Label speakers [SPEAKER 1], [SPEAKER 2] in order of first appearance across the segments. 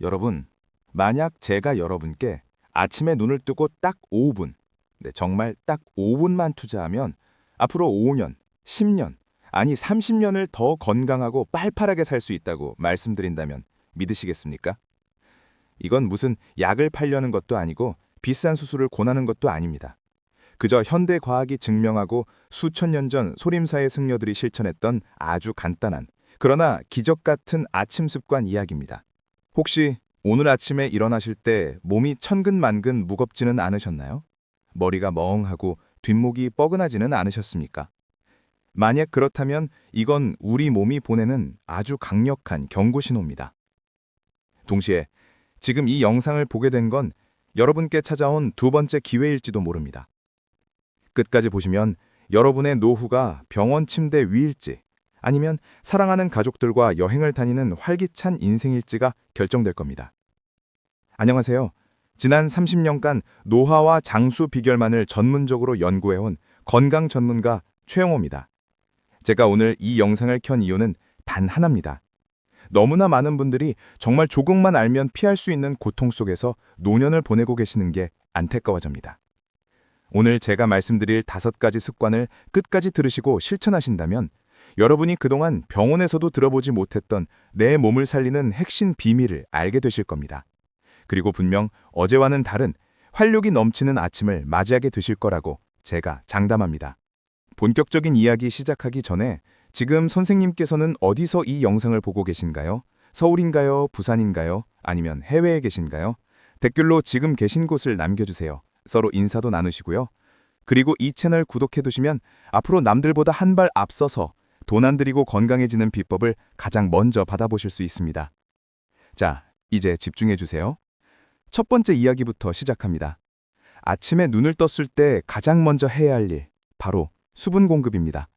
[SPEAKER 1] 여러분, 만약 제가 여러분께 아침에 눈을 뜨고 딱 5분, 네, 정말 딱 5분만 투자하면 앞으로 5년, 10년, 아니 30년을 더 건강하고 팔팔하게 살 수 있다고 말씀드린다면 믿으시겠습니까? 이건 무슨 약을 팔려는 것도 아니고 비싼 수술을 권하는 것도 아닙니다. 그저 현대 과학이 증명하고 수천 년 전 소림사의 승려들이 실천했던 아주 간단한 그러나 기적 같은 아침 습관 이야기입니다. 혹시 오늘 아침에 일어나실 때 몸이 천근만근 무겁지는 않으셨나요? 머리가 멍하고 뒷목이 뻐근하지는 않으셨습니까? 만약 그렇다면 이건 우리 몸이 보내는 아주 강력한 경고 신호입니다. 동시에 지금 이 영상을 보게 된 건 여러분께 찾아온 두 번째 기회일지도 모릅니다. 끝까지 보시면 여러분의 노후가 병원 침대 위일지 아니면 사랑하는 가족들과 여행을 다니는 활기찬 인생일지가 결정될 겁니다. 안녕하세요. 지난 30년간 노화와 장수 비결만을 전문적으로 연구해온 건강 전문가 최영호입니다. 제가 오늘 이 영상을 켠 이유는 단 하나입니다. 너무나 많은 분들이 정말 조금만 알면 피할 수 있는 고통 속에서 노년을 보내고 계시는 게 안타까워집니다. 오늘 제가 말씀드릴 다섯 가지 습관을 끝까지 들으시고 실천하신다면 여러분이 그동안 병원에서도 들어보지 못했던 내 몸을 살리는 핵심 비밀을 알게 되실 겁니다. 그리고 분명 어제와는 다른 활력이 넘치는 아침을 맞이하게 되실 거라고 제가 장담합니다. 본격적인 이야기 시작하기 전에 지금 선생님께서는 어디서 이 영상을 보고 계신가요? 서울인가요? 부산인가요? 아니면 해외에 계신가요? 댓글로 지금 계신 곳을 남겨주세요. 서로 인사도 나누시고요. 그리고 이 채널 구독해두시면 앞으로 남들보다 한 발 앞서서 돈 안 들이고 건강해지는 비법을 가장 먼저 받아보실 수 있습니다. 자, 이제 집중해 주세요. 첫 번째 이야기부터 시작합니다. 아침에 눈을 떴을 때 가장 먼저 해야 할 일, 바로 수분 공급입니다.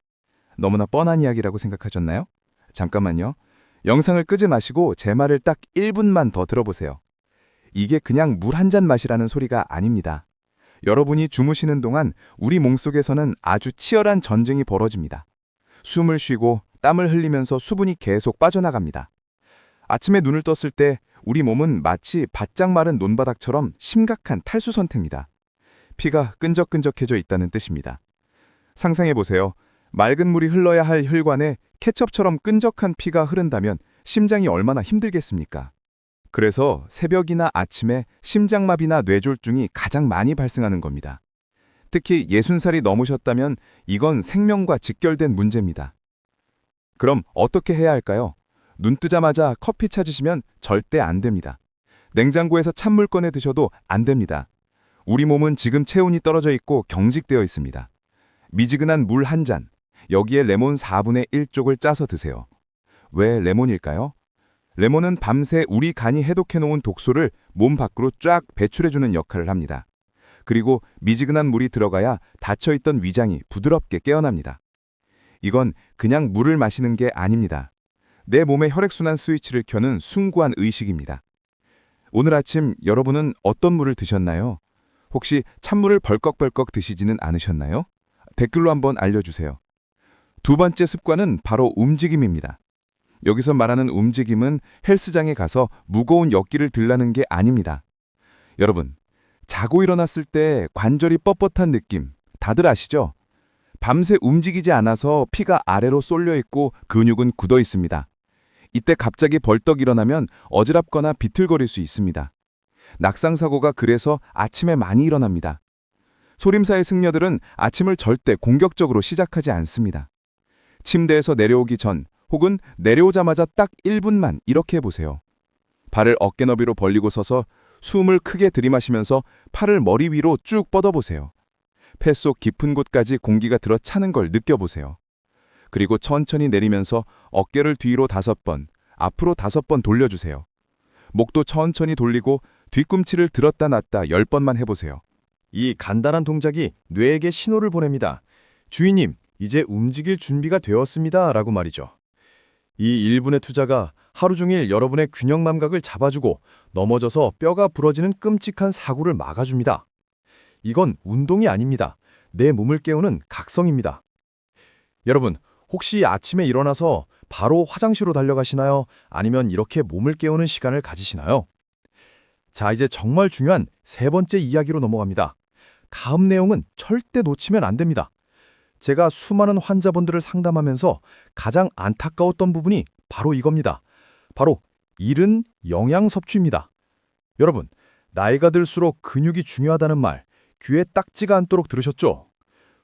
[SPEAKER 1] 너무나 뻔한 이야기라고 생각하셨나요? 잠깐만요. 영상을 끄지 마시고 제 말을 딱 1분만 더 들어보세요. 이게 그냥 물 한 잔 마시라는 소리가 아닙니다. 여러분이 주무시는 동안 우리 몸속에서는 아주 치열한 전쟁이 벌어집니다. 숨을 쉬고 땀을 흘리면서 수분이 계속 빠져나갑니다. 아침에 눈을 떴을 때 우리 몸은 마치 바짝 마른 논바닥처럼 심각한 탈수 선택입니다. 피가 끈적끈적해져 있다는 뜻입니다. 상상해 보세요. 맑은 물이 흘러야 할 혈관에 케첩처럼 끈적한 피가 흐른다면 심장이 얼마나 힘들겠습니까? 그래서 새벽이나 아침에 심장마비나 뇌졸중이 가장 많이 발생하는 겁니다. 특히 60살이 넘으셨다면 이건 생명과 직결된 문제입니다. 그럼 어떻게 해야 할까요? 눈 뜨자마자 커피 찾으시면 절대 안 됩니다. 냉장고에서 찬물 꺼내 드셔도 안 됩니다. 우리 몸은 지금 체온이 떨어져 있고 경직되어 있습니다. 미지근한 물 한 잔, 여기에 레몬 4분의 1쪽을 짜서 드세요. 왜 레몬일까요? 레몬은 밤새 우리 간이 해독해 놓은 독소를 몸 밖으로 쫙 배출해주는 역할을 합니다. 그리고 미지근한 물이 들어가야 닫혀있던 위장이 부드럽게 깨어납니다. 이건 그냥 물을 마시는 게 아닙니다. 내 몸의 혈액순환 스위치를 켜는 숭고한 의식입니다. 오늘 아침 여러분은 어떤 물을 드셨나요? 혹시 찬물을 벌컥벌컥 드시지는 않으셨나요? 댓글로 한번 알려주세요. 두 번째 습관은 바로 움직임입니다. 여기서 말하는 움직임은 헬스장에 가서 무거운 역기를 들라는 게 아닙니다. 여러분, 자고 일어났을 때 관절이 뻣뻣한 느낌 다들 아시죠? 밤새 움직이지 않아서 피가 아래로 쏠려 있고 근육은 굳어 있습니다. 이때 갑자기 벌떡 일어나면 어지럽거나 비틀거릴 수 있습니다. 낙상사고가 그래서 아침에 많이 일어납니다. 소림사의 승려들은 아침을 절대 공격적으로 시작하지 않습니다. 침대에서 내려오기 전 혹은 내려오자마자 딱 1분만 이렇게 해보세요. 발을 어깨 너비로 벌리고 서서 숨을 크게 들이마시면서 팔을 머리 위로 쭉 뻗어보세요. 폐 속 깊은 곳까지 공기가 들어 차는 걸 느껴보세요. 그리고 천천히 내리면서 어깨를 뒤로 다섯 번, 앞으로 다섯 번 돌려주세요. 목도 천천히 돌리고 뒤꿈치를 들었다 놨다 열 번만 해보세요.
[SPEAKER 2] 이 간단한 동작이 뇌에게 신호를 보냅니다. 주인님, 이제 움직일 준비가 되었습니다. 라고 말이죠. 이 1분의 투자가 하루 종일 여러분의 균형 감각을 잡아주고 넘어져서 뼈가 부러지는 끔찍한 사고를 막아줍니다. 이건 운동이 아닙니다. 내 몸을 깨우는 각성입니다. 여러분, 혹시 아침에 일어나서 바로 화장실로 달려가시나요? 아니면 이렇게 몸을 깨우는 시간을 가지시나요? 자, 이제 정말 중요한 세 번째 이야기로 넘어갑니다. 다음 내용은 절대 놓치면 안 됩니다. 제가 수많은 환자분들을 상담하면서 가장 안타까웠던 부분이 바로 이겁니다. 바로 이른 영양 섭취입니다. 여러분, 나이가 들수록 근육이 중요하다는 말 귀에 딱지가 않도록 들으셨죠?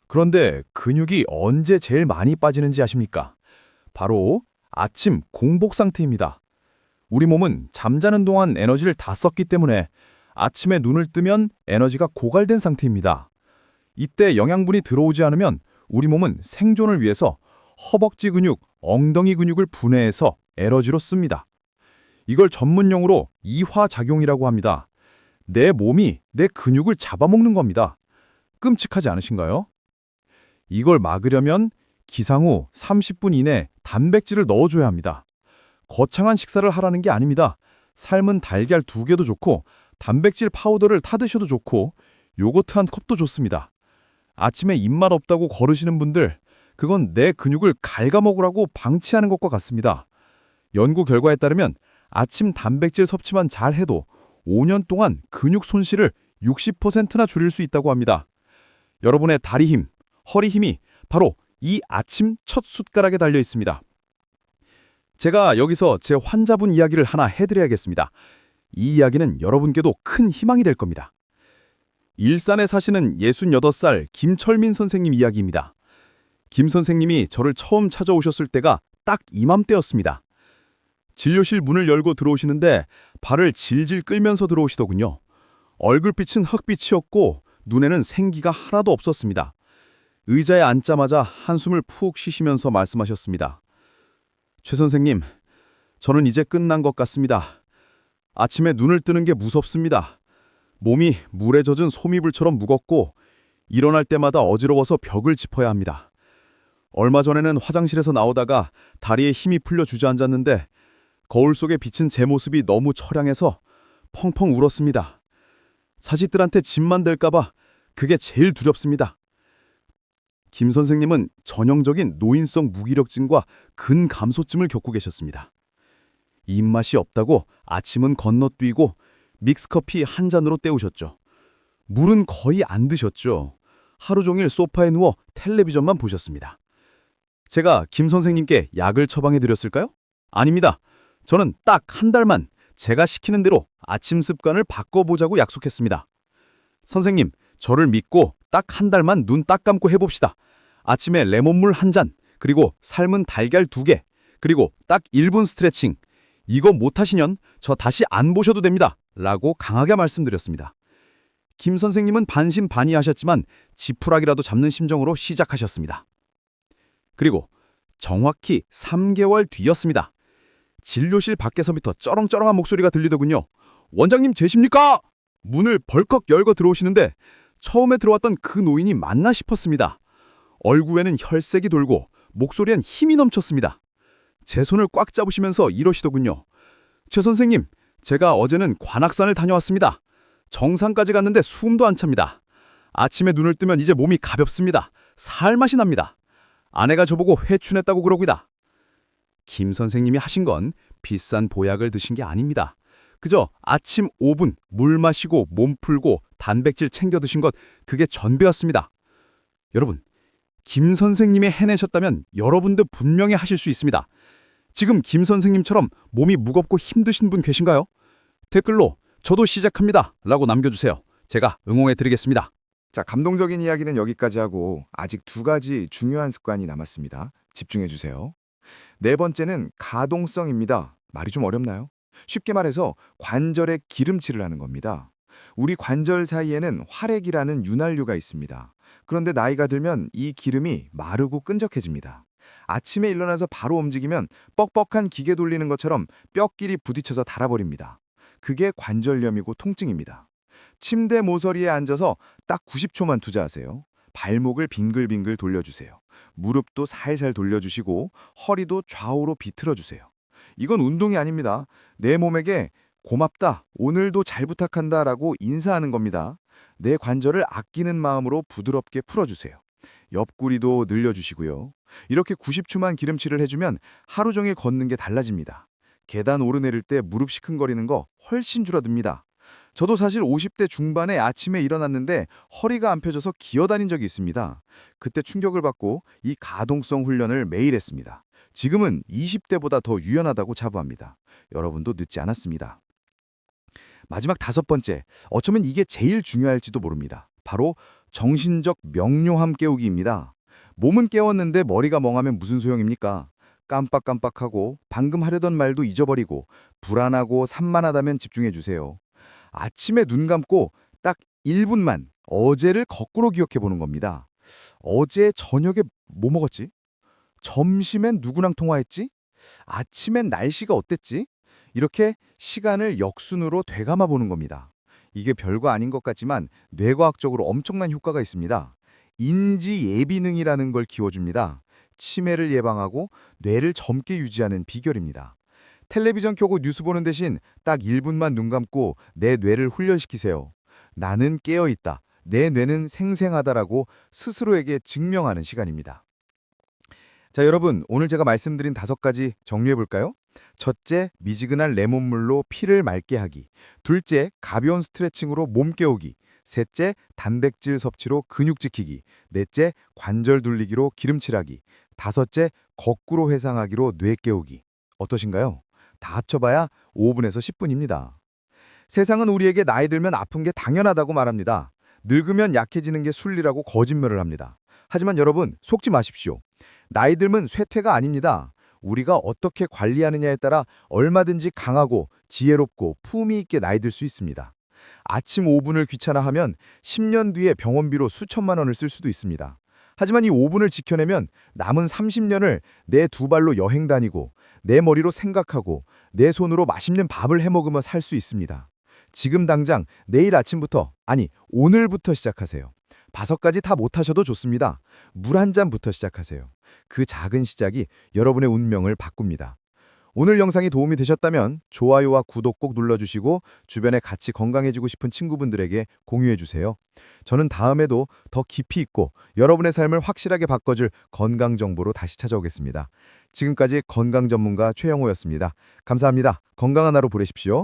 [SPEAKER 2] 그런데 근육이 언제 제일 많이 빠지는지 아십니까? 바로 아침 공복 상태입니다. 우리 몸은 잠자는 동안 에너지를 다 썼기 때문에 아침에 눈을 뜨면 에너지가 고갈된 상태입니다. 이때 영양분이 들어오지 않으면 우리 몸은 생존을 위해서 허벅지 근육, 엉덩이 근육을 분해해서 에너지로 씁니다. 이걸 전문 용어로 이화작용이라고 합니다. 내 몸이 내 근육을 잡아먹는 겁니다. 끔찍하지 않으신가요? 이걸 막으려면 기상 후 30분 이내 단백질을 넣어줘야 합니다. 거창한 식사를 하라는 게 아닙니다. 삶은 달걀 두 개도 좋고 단백질 파우더를 타드셔도 좋고 요거트 한 컵도 좋습니다. 아침에 입맛 없다고 거르시는 분들 그건 내 근육을 갉아먹으라고 방치하는 것과 같습니다. 연구 결과에 따르면 아침 단백질 섭취만 잘 해도 5년 동안 근육 손실을 60%나 줄일 수 있다고 합니다. 여러분의 다리 힘, 허리 힘이 바로 이 아침 첫 숟가락에 달려 있습니다. 제가 여기서 제 환자분 이야기를 하나 해드려야겠습니다. 이 이야기는 여러분께도 큰 희망이 될 겁니다. 일산에 사시는 68살 김철민 선생님 이야기입니다. 김 선생님이 저를 처음 찾아오셨을 때가 딱 이맘때였습니다. 진료실 문을 열고 들어오시는데 발을 질질 끌면서 들어오시더군요. 얼굴빛은 흑빛이었고 눈에는 생기가 하나도 없었습니다. 의자에 앉자마자 한숨을 푹 쉬시면서 말씀하셨습니다. 최 선생님, 저는 이제 끝난 것 같습니다. 아침에 눈을 뜨는 게 무섭습니다. 몸이 물에 젖은 소미불처럼 무겁고 일어날 때마다 어지러워서 벽을 짚어야 합니다. 얼마 전에는 화장실에서 나오다가 다리에 힘이 풀려 주저앉았는데 거울 속에 비친 제 모습이 너무 처량해서 펑펑 울었습니다. 자식들한테 짐만 될까봐 그게 제일 두렵습니다. 김 선생님은 전형적인 노인성 무기력증과 근감소증을 겪고 계셨습니다. 입맛이 없다고 아침은 건너뛰고 믹스커피 한 잔으로 때우셨죠. 물은 거의 안 드셨죠. 하루 종일 소파에 누워 텔레비전만 보셨습니다. 제가 김 선생님께 약을 처방해 드렸을까요? 아닙니다. 저는 딱 한 달만 제가 시키는 대로 아침 습관을 바꿔보자고 약속했습니다. 선생님, 저를 믿고 딱 한 달만 눈 딱 감고 해봅시다. 아침에 레몬물 한 잔, 그리고 삶은 달걀 두 개, 그리고 딱 1분 스트레칭. 이거 못하시면 저 다시 안 보셔도 됩니다. 라고 강하게 말씀드렸습니다. 김 선생님은 반신반의하셨지만 지푸라기라도 잡는 심정으로 시작하셨습니다. 그리고 정확히 3개월 뒤였습니다. 진료실 밖에서부터 쩌렁쩌렁한 목소리가 들리더군요. 원장님 되십니까? 문을 벌컥 열고 들어오시는데 처음에 들어왔던 그 노인이 맞나 싶었습니다. 얼굴에는 혈색이 돌고 목소리엔 힘이 넘쳤습니다. 제 손을 꽉 잡으시면서 이러시더군요. 최 선생님, 제가 어제는 관악산을 다녀왔습니다. 정상까지 갔는데 숨도 안 찹니다. 아침에 눈을 뜨면 이제 몸이 가볍습니다. 살맛이 납니다. 아내가 저보고 회춘했다고 그러고이다. 김 선생님이 하신 건 비싼 보약을 드신 게 아닙니다. 그저 아침 5분 물 마시고 몸 풀고 단백질 챙겨 드신 것 그게 전배였습니다. 여러분, 김 선생님이 해내셨다면 여러분도 분명히 하실 수 있습니다. 지금 김 선생님처럼 몸이 무겁고 힘드신 분 계신가요? 댓글로 저도 시작합니다 라고 남겨주세요. 제가 응원해 드리겠습니다.
[SPEAKER 1] 자, 감동적인 이야기는 여기까지 하고 아직 두 가지 중요한 습관이 남았습니다. 집중해 주세요. 네 번째는 가동성입니다. 말이 좀 어렵나요? 쉽게 말해서 관절에 기름칠을 하는 겁니다. 우리 관절 사이에는 활액이라는 윤활유가 있습니다. 그런데 나이가 들면 이 기름이 마르고 끈적해집니다. 아침에 일어나서 바로 움직이면 뻑뻑한 기계 돌리는 것처럼 뼈끼리 부딪혀서 닳아버립니다. 그게 관절염이고 통증입니다. 침대 모서리에 앉아서 딱 90초만 투자하세요. 발목을 빙글빙글 돌려주세요. 무릎도 살살 돌려주시고 허리도 좌우로 비틀어주세요. 이건 운동이 아닙니다. 내 몸에게 고맙다, 오늘도 잘 부탁한다 라고 인사하는 겁니다. 내 관절을 아끼는 마음으로 부드럽게 풀어주세요. 옆구리도 늘려주시고요. 이렇게 90초만 기름칠을 해주면 하루 종일 걷는 게 달라집니다. 계단 오르내릴 때 무릎 시큰거리는 거 훨씬 줄어듭니다. 저도 사실 50대 중반에 아침에 일어났는데 허리가 안 펴져서 기어다닌 적이 있습니다. 그때 충격을 받고 이 가동성 훈련을 매일 했습니다. 지금은 20대보다 더 유연하다고 자부합니다. 여러분도 늦지 않았습니다. 마지막 다섯 번째, 어쩌면 이게 제일 중요할지도 모릅니다. 바로 정신적 명료함 깨우기입니다. 몸은 깨웠는데 머리가 멍하면 무슨 소용입니까? 깜빡깜빡하고 방금 하려던 말도 잊어버리고 불안하고 산만하다면 집중해 주세요. 아침에 눈 감고 딱 1분만 어제를 거꾸로 기억해 보는 겁니다. 어제 저녁에 뭐 먹었지? 점심엔 누구랑 통화했지? 아침엔 날씨가 어땠지? 이렇게 시간을 역순으로 되감아 보는 겁니다. 이게 별거 아닌 것 같지만 뇌과학적으로 엄청난 효과가 있습니다. 인지 예비능이라는 걸 키워줍니다. 치매를 예방하고 뇌를 젊게 유지하는 비결입니다. 텔레비전 켜고 뉴스 보는 대신 딱 1분만 눈 감고 내 뇌를 훈련시키세요. 나는 깨어 있다. 내 뇌는 생생하다라고 스스로에게 증명하는 시간입니다. 자, 여러분, 오늘 제가 말씀드린 다섯 가지 정리해 볼까요? 첫째, 미지근한 레몬물로 피를 맑게 하기. 둘째, 가벼운 스트레칭으로 몸 깨우기. 셋째, 단백질 섭취로 근육 지키기. 넷째, 관절 둘리기로 기름칠하기. 다섯째, 거꾸로 회상하기로 뇌 깨우기. 어떠신가요? 다 합쳐봐야 5분에서 10분입니다. 세상은 우리에게 나이 들면 아픈 게 당연하다고 말합니다. 늙으면 약해지는 게 순리라고 거짓말을 합니다. 하지만 여러분, 속지 마십시오. 나이 들면 쇠퇴가 아닙니다. 우리가 어떻게 관리하느냐에 따라 얼마든지 강하고 지혜롭고 품위 있게 나이 들 수 있습니다. 아침 5분을 귀찮아하면 10년 뒤에 병원비로 수천만 원을 쓸 수도 있습니다. 하지만 이 5분을 지켜내면 남은 30년을 내 두 발로 여행 다니고 내 머리로 생각하고 내 손으로 맛있는 밥을 해 먹으며 살 수 있습니다. 지금 당장 내일 아침부터 아니 오늘부터 시작하세요. 다섯까지 다 못하셔도 좋습니다. 물 한 잔부터 시작하세요. 그 작은 시작이 여러분의 운명을 바꿉니다. 오늘 영상이 도움이 되셨다면 좋아요와 구독 꼭 눌러주시고 주변에 같이 건강해지고 싶은 친구분들에게 공유해주세요. 저는 다음에도 더 깊이 있고 여러분의 삶을 확실하게 바꿔줄 건강 정보로 다시 찾아오겠습니다. 지금까지 건강 전문가 최영호였습니다. 감사합니다. 건강한 하루 보내십시오.